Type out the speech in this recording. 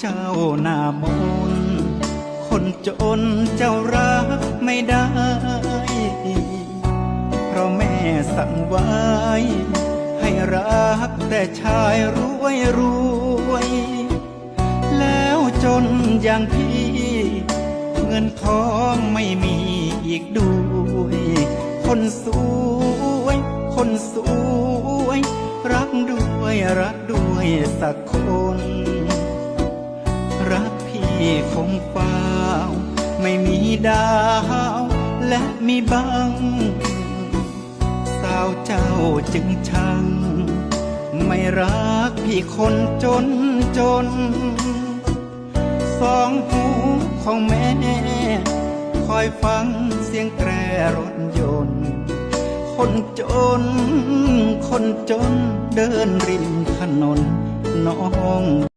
เจ้าหน้ามนคนจนเจ้ารักไม่ได้ เพราะแม่สั่งไว้ ให้รักแต่ชายรวยรวย แล้วจนอย่างพี่ เงินทองไม่มีอีกด้วย คนสวย คนสวย รักด้วยรักด้วยสักคน คงเฝ้าไม่มีดาว และมีบัง สาวเจ้าจึงชัง ไม่รักพี่คนจนจน สองหูของแม่ คอยฟังเสียงแตรรถยนต์ คนจน คนจนเดินริมถนนน้อง